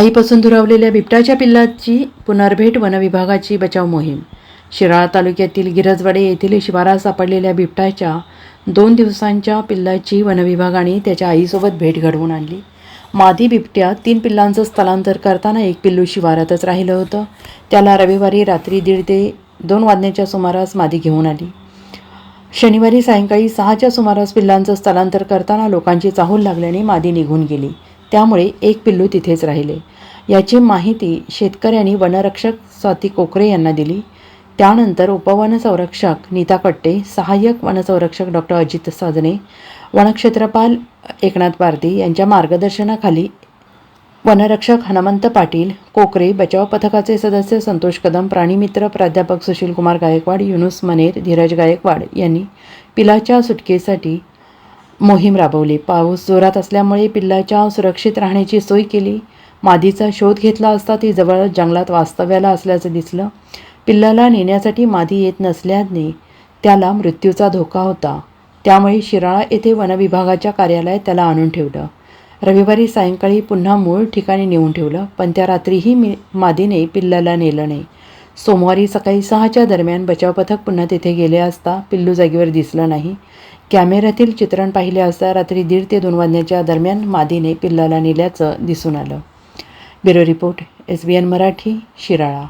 आईपासून दुरावलेल्या बिबट्याच्या पिल्लाची पुनर्भेट वनविभागाची बचाव मोहीम. शिराळा तालुक्यातील गिरजवाडे येथील शिवारात सापडलेल्या बिबट्याच्या दोन दिवसांच्या पिल्लाची वनविभागाने त्याच्या आईसोबत भेट घडवून आणली. मादी बिबट्या तीन पिल्लांचं स्थलांतर करताना एक पिल्लू शिवारातच राहिलं होतं. त्याला रविवारी रात्री दीड ते दोन वाजण्याच्या सुमारास मादी घेऊन आली. शनिवारी सायंकाळी सहाच्या सुमारास पिल्लांचं स्थलांतर करताना लोकांची चाहूल लागल्याने मादी निघून गेली. त्यामुळे एक पिल्लू तिथेच राहिले. याची माहिती शेतकऱ्यांनी वनरक्षक स्वाती कोकरे यांना दिली. त्यानंतर उपवन संरक्षक नीता कट्टे सहाय्यक वनसंरक्षक डॉक्टर अजित साजने वनक्षेत्रपाल एकनाथ पारधी यांच्या मार्गदर्शनाखाली वनरक्षक हनुमंत पाटील कोकरे बचाव पथकाचे सदस्य संतोष कदम प्राणीमित्र प्राध्यापक सुशीलकुमार गायकवाड युनुस मनेर धीरज गायकवाड यांनी पिलाच्या सुटकेसाठी मोहीम राबवली. पाऊस जोरात असल्यामुळे पिल्लाच्या सुरक्षित राहण्याची सोय केली. मादीचा शोध घेतला असता ती जवळ जंगलात वास्तव्याला असल्याचं दिसलं. पिल्लाला नेण्यासाठी मादी येत नसल्याने त्याला मृत्यूचा धोका होता. त्यामुळे शिराळा येथे वनविभागाच्या कार्यालयात त्याला आणून ठेवलं. रविवारी सायंकाळी पुन्हा मूळ ठिकाणी नेऊन ठेवलं पण त्या रात्रीही मी मादीने पिल्लाला नेलं नाही. सोमवारी सकाळी सहाच्या दरम्यान बचाव पथक पुन्हा तेथे गेले असता पिल्लू जागेवर दिसलं नाही. कॅमेऱ्यातील चित्रण पाहिले असता रात्री दीड ते दोन वाजण्याच्या दरम्यान मादीने पिल्लाला नेल्याचं दिसून आलं. Bureau report S B N Marathi Shirala.